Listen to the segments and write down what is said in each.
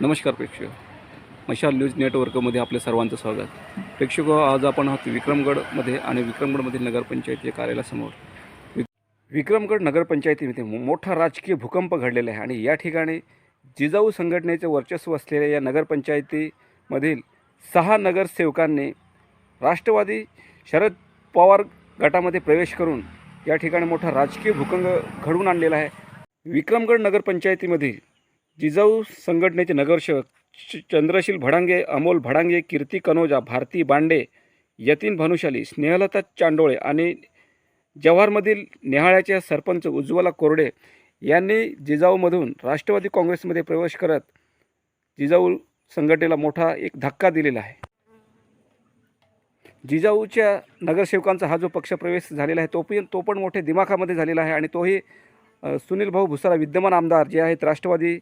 नमस्कार प्रेक्षक. मशाल न्यूज नेटवर्कमध्ये आपल्या सर्वांचं स्वागत. प्रेक्षक आज आपण आहोत विक्रमगडमध्ये आणि विक्रमगडमधील नगरपंचायती कार्यालयासमोर. विक्रमगड नगरपंचायतीमध्ये मो- मोठा राजकीय भूकंप घडलेला आहे आणि या ठिकाणी जिजाऊ संघटनेचे वर्चस्व असलेल्या या नगरपंचायतीमधील सहा नगरसेवकांनी राष्ट्रवादी शरद पवार गटामध्ये प्रवेश करून या ठिकाणी मोठा राजकीय भूकंप घडवून आणलेला आहे. विक्रमगड नगरपंचायतीमध्ये जिजाऊ संघटनेचे नगरसेवक चंद्रशील भडांगे अमोल भडांगे कीर्ती कनोजा भारती बांडे यतीन भानुशाली स्नेहलता चांडोळे आणि जव्हारमधील नेहाळ्याचे सरपंच उज्ज्वला कोरडे यांनी जिजाऊमधून राष्ट्रवादी काँग्रेसमध्ये प्रवेश करत जिजाऊ संघटनेला मोठा एक धक्का दिलेला आहे. जिजाऊच्या नगरसेवकांचा हा जो पक्षप्रवेश झालेला आहे तो पण तो पण मोठ्या दिमाखामध्ये झालेला आहे आणि तोही सुनील भाऊ भुसारा विद्यमान आमदार जे आहेत राष्ट्रवादी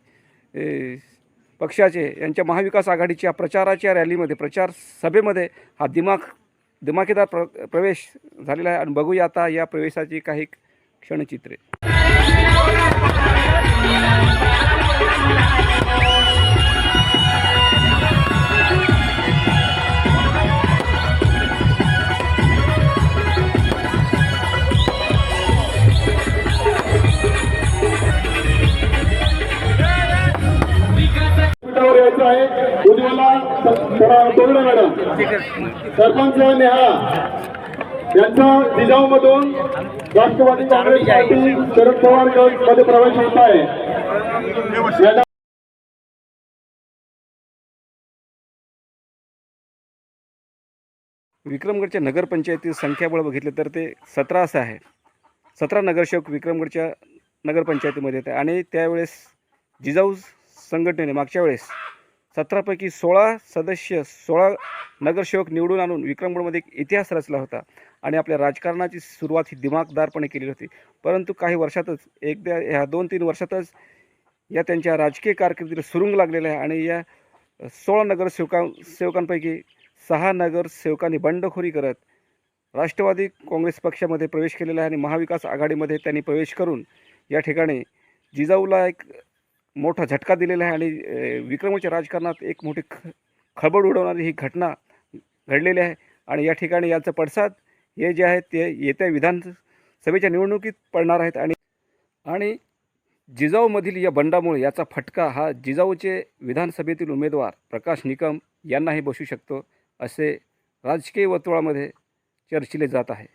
पक्षाचे यांच्या महाविकास आघाडीच्या प्रचाराच्या रॅलीमध्ये प्रचार सभेमध्ये हा दिमाग दिमाखेदार प्र प्रवेश झालेला आहे. आणि बघूया आता या प्रवेशाची काही क्षणचित्रे. उज्ज्वला मॅडम? सरपंच नेहा. यांचा जिजाऊ मधून राष्ट्रवादी काँग्रेस पार्टी शरद पवार गटमध्ये प्रवेश होत आहे. विक्रमगडच्या नगरपंचायतीत संख्याबळ बघितलं तर ते सतरा असं आहे. सतरा नगरसेवक विक्रमगडच्या नगरपंचायतीमध्ये येते आणि त्यावेळेस जिजाऊ संघटनेने मागच्या वेळेस सतरापैकी सोळा सदस्य सोळा नगरसेवक निवडून आणून विक्रमगडमध्ये एक इतिहास रचला होता. आणि आपल्या राजकारणाची सुरुवात ही दिमागदारपणे केली होती. परंतु काही वर्षातच एकदा ह्या दोन तीन वर्षातच या त्यांच्या राजकीय कारकिर्दीला सुरुंग लागलेला आहे. आणि या सोळा नगरसेवका सेवकांपैकी सहा नगरसेवकांनी बंडखोरी करत राष्ट्रवादी काँग्रेस पक्षामध्ये प्रवेश केलेला आहे. आणि महाविकास आघाडीमध्ये त्यांनी प्रवेश करून या ठिकाणी जिजाऊला एक मोठा झटका दिलेला आहे आणि विक्रमाच्या राजकारणात एक मोठी ख खळबळ उडवणारी ही घटना घडलेली आहे. आणि या ठिकाणी याचं पडसाद हे जे आहेत ते येत्या विधानसभेच्या निवडणुकीत पडणार आहेत. आणि आणि जिजाऊमधील या बंडामुळे याचा फटका हा जिजाऊचे विधानसभेतील उमेदवार प्रकाश निकम यांनाही बसू शकतो असे राजकीय वर्तुळामध्ये चर्चिले जात आहे.